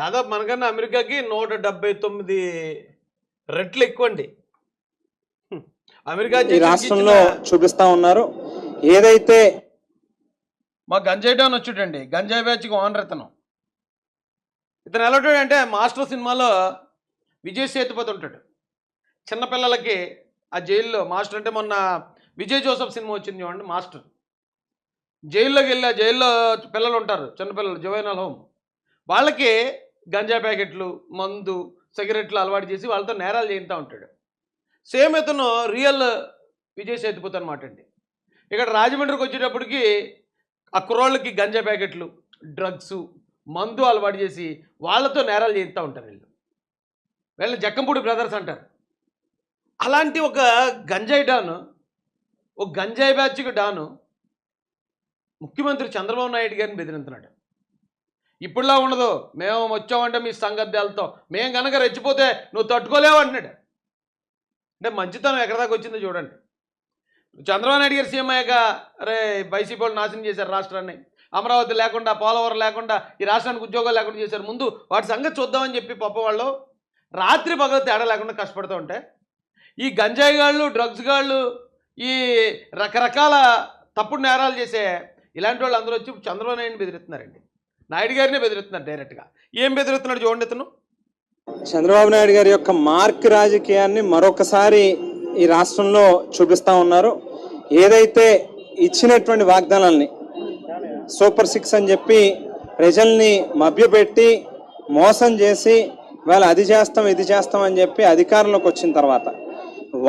దాదాపు మనకన్నా అమెరికాకి నూట డెబ్బై తొమ్మిది రెట్లు ఎక్కువ అండి. అమెరికా రాష్ట్రంలో చూపిస్తా ఉన్నారు. ఏదైతే మా గంజాయి డాన్ వచ్చాడండి గంజాయి బ్యాచ్కి ఓనర్ ఇతను. ఇతను ఎలా ఉంటాడు అంటే మాస్టర్ సినిమాలో విజయ్ సేతుపతి ఉంటాడు. చిన్నపిల్లలకి ఆ జైల్లో మాస్టర్ అంటే మొన్న విజయ్ జోసఫ్ సినిమా వచ్చింది చూడండి మాస్టర్. జైల్లోకి వెళ్ళి ఆ జైల్లో పిల్లలు ఉంటారు చిన్నపిల్లలు జువైనల్ హోమ్. వాళ్ళకి గంజా ప్యాకెట్లు మందు సిగరెట్లు అలవాటు చేసి వాళ్ళతో నేరాలు చేయిస్తూ ఉంటాడు. సేమ్ ఇతను రియల్ విజయ్ సేతుపతి అనమాట అండి. ఇక్కడ రాజమండ్రికి వచ్చేటప్పటికి ఆ కుర్రోళ్ళకి గంజా ప్యాకెట్లు డ్రగ్స్ మందు అలవాటు చేసి వాళ్ళతో నేరాలు చేయిస్తూ ఉంటారు వీళ్ళు. వీళ్ళని జక్కంపూడి బ్రదర్స్ అంటారు. అలాంటి ఒక గంజాయి డాను ఒక గంజాయి బ్యాచ్కి డాను ముఖ్యమంత్రి చంద్రబాబు నాయుడు గారిని బెదిరింతున్నాడు ఇప్పుడులా ఉండదు. మేము వచ్చామంటే మీ సంగత్యాలతో మేము కనుక రెచ్చిపోతే నువ్వు తట్టుకోలేవు అంటున్నాడు. అంటే మంచితనం ఎక్కడి దాకా వచ్చిందో చూడండి. చంద్రబాబు నాయుడు గారు సీఎం అయ్యాక అరే వైసీపీ వాళ్ళు నాశనం చేశారు రాష్ట్రాన్ని. అమరావతి లేకుండా పోలవరం లేకుండా ఈ రాష్ట్రానికి ఉద్యోగాలు లేకుండా చేశారు. ముందు వాటి సంగతి చూద్దామని చెప్పి పప్ప వాళ్ళు రాత్రి పగలు తేడా లేకుండా కష్టపడుతూ ఉంటే ఈ గంజాయి గాళ్ళు డ్రగ్స్ గాళ్ళు ఈ రకరకాల తప్పుడు నేరాలు చేసే ఇలాంటి వాళ్ళు అందరూ వచ్చి చంద్రబాబు నాయుడిని బెదిరిస్తున్నారండి. నాయుడు గారినే బెదిరిస్తున్నారు డైరెక్ట్గా ఏం బెదిరిస్తున్నాడు చూడండి ఇతను. చంద్రబాబు నాయుడు గారి యొక్క మార్క్ రాజకీయాన్ని మరొకసారి ఈ రాష్ట్రంలో చూపిస్తా ఉన్నారు. ఏదైతే ఇచ్చినటువంటి వాగ్దానాల్ని సూపర్ సిక్స్ అని చెప్పి ప్రజల్ని మభ్యపెట్టి మోసం చేసి వాళ్ళు అది చేస్తాం ఇది చేస్తాం అని చెప్పి అధికారంలోకి వచ్చిన తర్వాత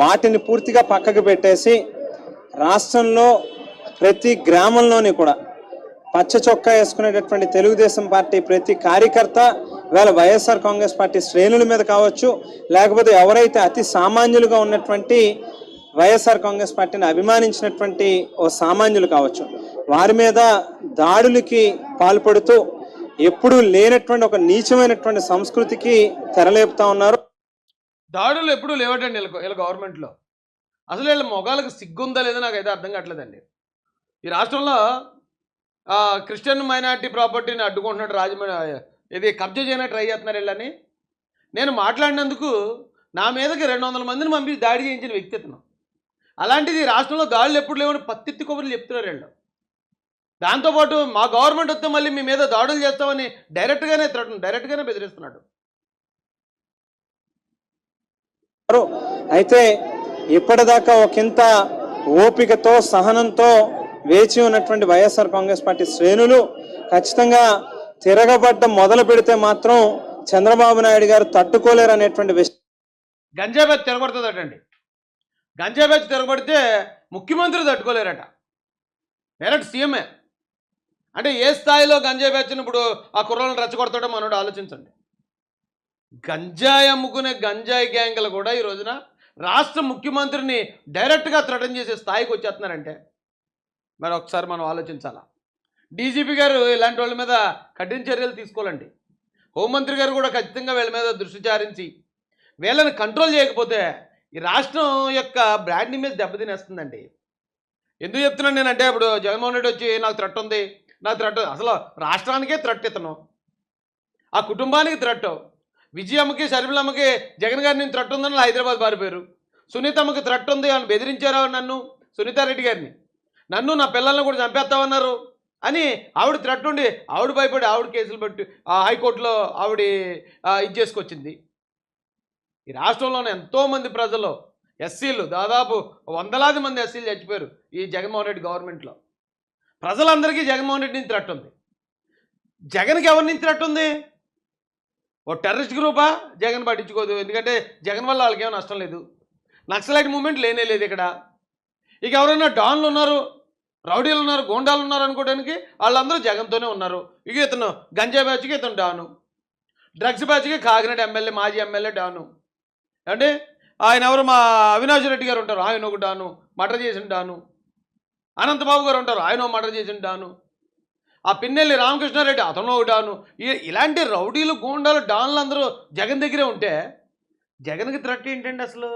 వాటిని పూర్తిగా పక్కకు పెట్టేసి రాష్ట్రంలో ప్రతి గ్రామంలోని కూడా పచ్చ చొక్కా వేసుకునేటటువంటి తెలుగుదేశం పార్టీ ప్రతి కార్యకర్త వేళ వైఎస్ఆర్ కాంగ్రెస్ పార్టీ శ్రేణుల మీద కావచ్చు లేకపోతే ఎవరైతే అతి సామాన్యులుగా ఉన్నటువంటి వైఎస్ఆర్ కాంగ్రెస్ పార్టీని అభిమానించినటువంటి ఓ సామాన్యులు కావచ్చు వారి మీద దాడులకి పాల్పడుతూ ఎప్పుడూ లేనటువంటి ఒక నీచమైనటువంటి సంస్కృతికి తెరలేపుతా ఉన్నారు. దాడులు ఎప్పుడూ లేవటండి వీళ్ళ వీళ్ళ గవర్నమెంట్లో. అసలు వీళ్ళ మొగాలకు సిగ్గుందా లేదో నాకు అయితే అర్థం కావట్లేదండి. ఈ రాష్ట్రంలో క్రిస్టియన్ మైనార్టీ ప్రాపర్టీని అడ్డుకుంటున్నాడు రాజమండ్రి ఇది కబ్జా చేయడానికి ట్రై చేస్తున్నారు వీళ్ళని. నేను మాట్లాడినందుకు నా మీదకి రెండు వందల మందిని పంపి దాడి చేయించిన వ్యక్తి ఇతను అలాంటిది రాష్ట్రంలో దాడులు ఎప్పుడు లేవని పత్తిత్తి కొబ్బరి చెప్తున్నారు వీళ్ళు. దాంతోపాటు మా గవర్నమెంట్ వస్తే మళ్ళీ మీ మీద దాడులు చేస్తామని డైరెక్ట్గానే త్రటం డైరెక్ట్గానే బెదిరిస్తున్నాడు. అయితే ఇప్పటిదాకా ఒకంత ఓపికతో సహనంతో వేచి ఉన్నటువంటి వైఎస్ఆర్ కాంగ్రెస్ పార్టీ శ్రేణులు ఖచ్చితంగా తిరగబడ్డం మొదలు పెడితే మాత్రం చంద్రబాబు నాయుడు గారు తట్టుకోలేరు అనేటువంటి విషయం. గంజా తిరగబడుతుందటండి. గంజా తిరగబడితే ముఖ్యమంత్రి తట్టుకోలేరట. డైరెక్ట్ సీఎంఏ. అంటే ఏ స్థాయిలో గంజా బ్యాచ్ని ఇప్పుడు ఆ కుర్రలను రెచ్చగొడతాడో మనోడు ఆలోచించండి. గంజాయి అమ్ముకునే గంజాయి గ్యాంగ్లు కూడా ఈ రోజున రాష్ట్ర ముఖ్యమంత్రిని డైరెక్ట్గా థ్రెటన్ చేసే స్థాయికి వచ్చేస్తున్నారంటే మరి ఒకసారి మనం ఆలోచించాలా? డీజీపీ గారు ఇలాంటి వాళ్ళ మీద కఠిన చర్యలు తీసుకోవాలండి. హోంమంత్రి గారు కూడా ఖచ్చితంగా వీళ్ళ మీద దృష్టి సారించి వీళ్ళని కంట్రోల్ చేయకపోతే ఈ రాష్ట్రం యొక్క బ్రాండ్ ఇమేజ్ దెబ్బతినేస్తుందండి. ఎందుకు చెప్తున్నాను నేనంటే ఇప్పుడు జగన్మోహన్ రెడ్డి వచ్చి నాకు థ్రెట్ ఉంది నాకు థ్రెట్ అసలు రాష్ట్రానికే థ్రెట్ ఇతను. ఆ కుటుంబానికి థ్రెట్ విజయమ్మకి షర్మిలమ్మకి జగన్ గారి నేను థ్రెట్ ఉందని హైదరాబాద్ పారిపోయారు సునీతమ్మకి థ్రెట్ ఉంది అని బెదిరించారు నన్ను? సునీతారెడ్డి గారిని. నన్ను నా పిల్లల్ని కూడా చంపేస్తామన్నారు అని ఆవిడ థ్రెట్ ఉండి ఆవిడ భయపడి ఆవిడ కేసులు పెట్టి ఆ హైకోర్టులో ఆవిడ ఇది చేసుకొచ్చింది. ఈ రాష్ట్రంలోనే ఎంతోమంది ప్రజలు ఎస్సీలు దాదాపు వందలాది మంది ఎస్సీలు చచ్చిపోయారు ఈ జగన్మోహన్ రెడ్డి గవర్నమెంట్లో. ప్రజలందరికీ జగన్మోహన్ రెడ్డి నుంచి థ్రెట్ ఉంది. జగన్కి ఎవరి నుంచి థ్రెట్ ఉంది? ఓ టెర్రరిస్ట్ గ్రూపా జగన్ పట్టించుకోదు. ఎందుకంటే జగన్ వల్ల వాళ్ళకేమో నష్టం లేదు. నక్సలైట్ మూమెంట్ లేనే లేదు ఇక్కడ. ఇక ఎవరైనా డాన్లు ఉన్నారు రౌడీలు ఉన్నారు గోండాలు ఉన్నారు అనుకోవడానికి వాళ్ళందరూ జగన్తోనే ఉన్నారు. ఇక ఇతను గంజా బ్యాచ్కి ఇతను డాను. డ్రగ్స్ బ్యాచ్కి కాకినాడ ఎమ్మెల్యే మాజీ ఎమ్మెల్యే డాను. అంటే ఆయన ఎవరు? మా అవినాష్ రెడ్డి గారు ఉంటారు. ఆయన ఒక డాను. మటర్ చేసిన డాను. అనంతబాబు గారు ఉంటారు. ఆయన మటర్ చేసిన డాను. ఆ పిన్నెల్లి రామకృష్ణారెడ్డి అతను ఒక డాను. ఇలాంటి రౌడీలు గూండాలు డాన్లు అందరూ జగన్ దగ్గరే ఉంటే జగన్కి థ్రెట్ ఏంటండి అసలు?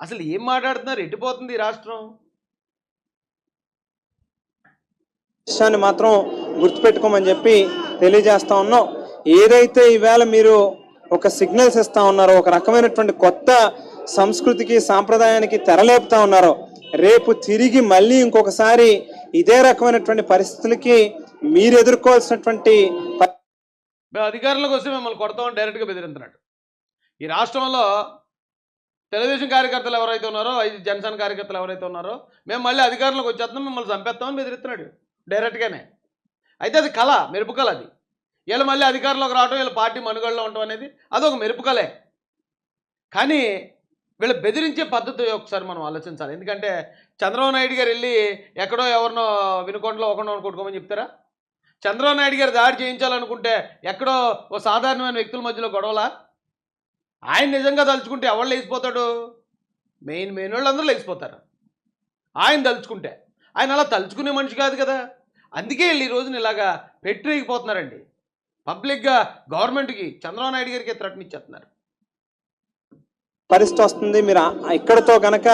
అసలు ఏం మాట్లాడుతున్నారు? ఎట్టిపోతుంది ఈ రాష్ట్రం? విషయాన్ని మాత్రం గుర్తుపెట్టుకోమని చెప్పి తెలియజేస్తా ఉన్నాం. ఏదైతే ఈవేళ మీరు ఒక సిగ్నల్స్ ఇస్తా ఉన్నారో ఒక రకమైనటువంటి కొత్త సంస్కృతికి సాంప్రదాయానికి తెరలేపుతా ఉన్నారో రేపు తిరిగి మళ్ళీ ఇంకొకసారి ఇదే రకమైనటువంటి పరిస్థితులకి మీరు ఎదుర్కోవాల్సినటువంటి అధికారంలోకి వస్తే మిమ్మల్ని కొడతామని డైరెక్ట్గా బెదిరింటున్నాడు ఈ రాష్ట్రంలో తెలుగుదేశం కార్యకర్తలు ఎవరైతే ఉన్నారో ఐదు జనసేన కార్యకర్తలు ఎవరైతే ఉన్నారో మేము మళ్ళీ అధికారంలోకి వచ్చేస్తాం మిమ్మల్ని చంపేస్తామని బెదిరిస్తున్నాడు డైరెక్ట్గానే. అయితే అది కళ మెరుపు కళ అది. వీళ్ళు మళ్ళీ అధికారంలోకి రావడం వీళ్ళ పార్టీ మనుగడలో ఉండటం అనేది అదొక మెరుపు కళే. కానీ వీళ్ళు బెదిరించే పద్ధతి ఒకసారి మనం ఆలోచించాలి. ఎందుకంటే చంద్రబాబు నాయుడు గారు వెళ్ళి ఎక్కడో ఎవరినో వినుకొండలో ఒకరినో కొట్టుకోమని చెప్తారా? చంద్రబాబు నాయుడు గారు దాడి చేయించాలనుకుంటే ఎక్కడో ఓ సాధారణమైన వ్యక్తుల మధ్యలో గొడవలా? ఆయన నిజంగా తలుచుకుంటే ఎవరు లేచిపోతాడు? మెయిన్ మెయిన్ వాళ్ళు అందరూ లేచిపోతారు. ఆయన తలుచుకుంటే. ఆయన అలా తలుచుకునే మనిషి కాదు కదా. అందుకే వీళ్ళు ఈ రోజున ఇలాగా పెట్టిపోతున్నారండి పబ్లిక్గా గవర్నమెంట్కి చంద్రబాబు నాయుడు గారికి థ్రెట్ ఇచ్చేస్తున్నారు. పరిస్థితి వస్తుంది. మీరు ఇక్కడతో కనుక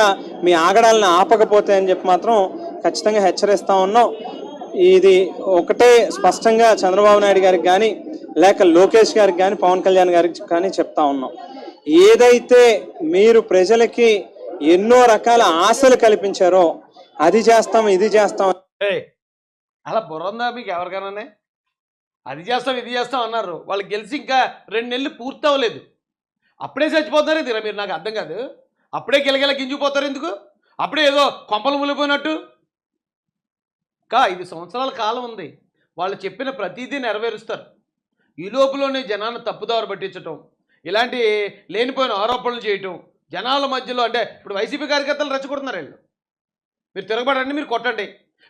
మీ ఆగడాలను ఆపకపోతే అని చెప్పి మాత్రం ఖచ్చితంగా హెచ్చరిస్తా ఉన్నాం. ఇది ఒకటే స్పష్టంగా చంద్రబాబు నాయుడు గారికి కానీ లేక లోకేష్ గారికి కానీ పవన్ కళ్యాణ్ గారికి కానీ చెప్తా ఉన్నాం. ఏదైతే మీరు ప్రజలకి ఎన్నో రకాల ఆశలు కల్పించారో అది చేస్తాం ఇది చేస్తాం. అలా బుర్ర ఉందా మీకు ఎవరికైనా? అది చేస్తాం ఇది చేస్తాం అన్నారు. వాళ్ళు గెలిచి ఇంకా రెండు నెలలు పూర్తి అవ్వలేదు. అప్పుడే చచ్చిపోతారే తీరా మీరు నాకు అర్థం కాదు. అప్పుడే గిలగిల గింజిపోతారు ఎందుకు? అప్పుడే ఏదో కొంపలు ములిపోయినట్టు కా ఐదు సంవత్సరాల కాలం ఉంది. వాళ్ళు చెప్పిన ప్రతిదీ నెరవేరుస్తారు. ఈ లోపులోనే జనాన్ని తప్పుదారు పట్టించటం ఇలాంటి లేనిపోయిన ఆరోపణలు చేయటం జనాల మధ్యలో అంటే ఇప్పుడు వైసీపీ కార్యకర్తలు రెచ్చగొడుతున్నారు వీళ్ళు. మీరు తిరగబడండి మీరు కొట్టండి.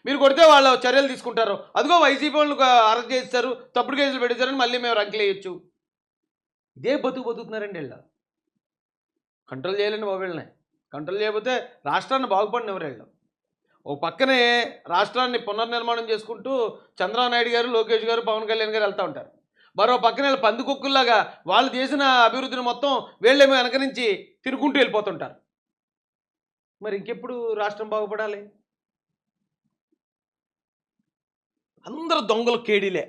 మీరు కొడితే వాళ్ళు చర్యలు తీసుకుంటారు. అదిగో వైసీపీ వాళ్ళు అరెస్ట్ చేస్తారు తప్పుడు కేసులు పెట్టేశారని మళ్ళీ మేము రంకులేయచ్చు ఇదే బతుకు బతుకుతున్నారండి వీళ్ళు. కంట్రోల్ చేయలేండి బాబు వీళ్ళని. కంట్రోల్ చేయకపోతే రాష్ట్రాన్ని బాగుపడినవారు వీళ్ళు. ఓ పక్కనే రాష్ట్రాన్ని పునర్నిర్మాణం చేసుకుంటూ చంద్రబాబు నాయుడు గారు లోకేష్ గారు పవన్ కళ్యాణ్ గారు వెళ్తూ ఉంటారు. మరో పక్కన పందికొక్కుల్లాగా వాళ్ళు చేసిన అభివృద్ధిని మొత్తం వీళ్ళేమో వెనక నుంచి తిరుగుకుంటూ వెళ్ళిపోతుంటారు. మరి ఇంకెప్పుడు రాష్ట్రం బాగుపడాలి? అందరూ దొంగలు కేడీలే.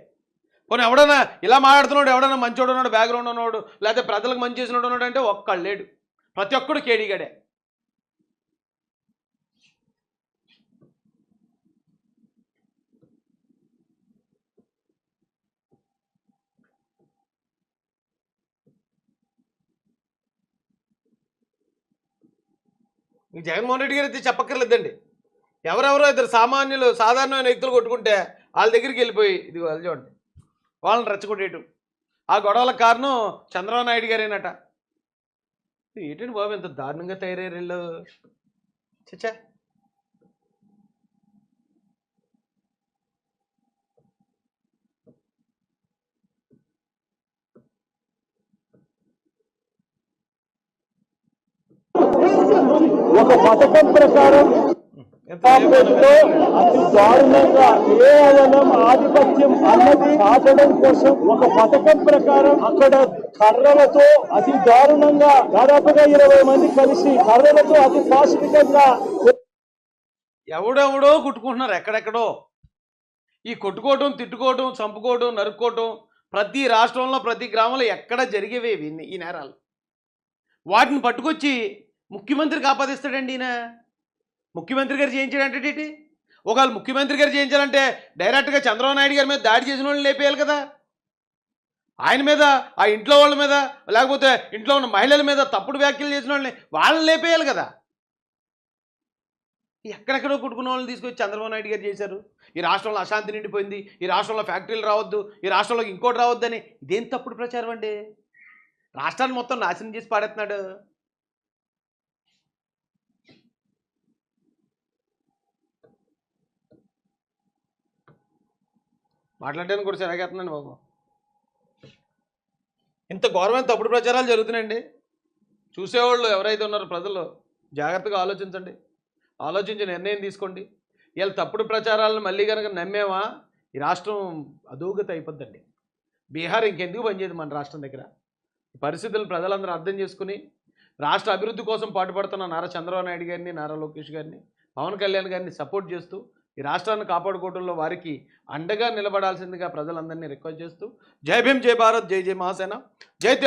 పోనీ ఎవడన్నా ఇలా మాట్లాడుతున్నాడు ఎవడన్నా మంచోడు ఉన్నాడు బ్యాక్గ్రౌండ్ ఉన్నాడు లేకపోతే ప్రజలకు మంచి చేసినోడు ఉన్నాడు అంటే ఒక్కళ్ళు లేడు. ప్రతి ఒక్కడు కేడీగాడే. మీకు జగన్మోహన్ రెడ్డి గారు అయితే చెప్పక్కర్లేదండి. ఎవరెవరో ఇద్దరు సామాన్యులు సాధారణమైన వ్యక్తులు కొట్టుకుంటే వాళ్ళ దగ్గరికి వెళ్ళిపోయి ఇది వాళ్ళు చూడండి. వాళ్ళని రెచ్చగొట్టేయటం. ఆ గొడవల కారణం చంద్రబాబు నాయుడు గారేనట. ఏంటండి బాబు ఇంత దారుణంగా తయారయ్యారు వీళ్ళు? చచ్చా. పథకం ప్రకారం కాంగ్రెస్లో అతి దారుణంగా కేవలం ఆధిపత్యం అన్నది చాటడం కోసం ఒక పథకం ప్రకారం అక్కడ కర్రలతో అతి దారుణంగా దాదాపుగా ఇరవై మంది కలిసి కర్రలతో అతి పాశవికంగా ఎవడెవడో కుట్టుకుంటున్నారు ఎక్కడెక్కడో. ఈ కొట్టుకోవటం తిట్టుకోవటం చంపుకోవటం నరుక్కోవటం ప్రతి రాష్ట్రంలో ప్రతి గ్రామంలో ఎక్కడ జరిగేవి ఈ నేరాలు? వాటిని పట్టుకొచ్చి ముఖ్యమంత్రికి ఆపాదిస్తాడండి ఈయన. ముఖ్యమంత్రి గారు చేయించాడంటే ఏంటి? ఒకవేళ ముఖ్యమంత్రి గారు చేయించాలంటే డైరెక్ట్గా చంద్రబాబు నాయుడు గారి మీద దాడి చేసిన వాళ్ళని లేపేయాలి కదా. ఆయన మీద ఆ ఇంట్లో వాళ్ళ మీద లేకపోతే ఇంట్లో ఉన్న మహిళల మీద తప్పుడు వ్యాఖ్యలు చేసిన వాళ్ళని వాళ్ళని లేపేయాలి కదా. ఎక్కడెక్కడో కుట్టుకున్న వాళ్ళని తీసుకొచ్చి చంద్రబాబు నాయుడు గారు చేశారు. ఈ రాష్ట్రంలో అశాంతి నిండిపోయింది ఈ రాష్ట్రంలో ఫ్యాక్టరీలు రావద్దు ఈ రాష్ట్రంలోకి ఇంకోటి రావద్దు అని ఇదేం తప్పుడు ప్రచారం అండి? రాష్ట్రాన్ని మొత్తం నాశనం చేసి పాడేస్తున్నాడు. మాట్లాడడానికి కూడా సరిగేస్తున్నాను బాబు. ఇంత ఘోరమైన తప్పుడు ప్రచారాలు జరుగుతున్నాయండి. చూసేవాళ్ళు ఎవరైతే ఉన్నారో ప్రజలు జాగ్రత్తగా ఆలోచించండి. ఆలోచించి నిర్ణయం తీసుకోండి. వీళ్ళ తప్పుడు ప్రచారాలను మళ్ళీ కనుక నమ్మేమా? ఈ రాష్ట్రం అధోగతి అయిపోద్దండి. బీహార్ ఇంకెందుకు పనిచేయదు మన రాష్ట్రం దగ్గర? ఈ పరిస్థితులను ప్రజలందరూ అర్థం చేసుకుని రాష్ట్ర అభివృద్ధి కోసం పాటుపడుతున్న నారా చంద్రబాబు నాయుడు గారిని నారా లోకేష్ గారిని పవన్ కళ్యాణ్ గారిని సపోర్ట్ చేస్తూ ఈ రాష్ట్రాన్ని కాపాడుకోవడంలో వారికి అండగా నిలబడాల్సిందిగా ప్రజలందరినీ రిక్వెస్ట్ చేస్తూ జై భీమ్ జై భారత్ జై జై మహాసేన జై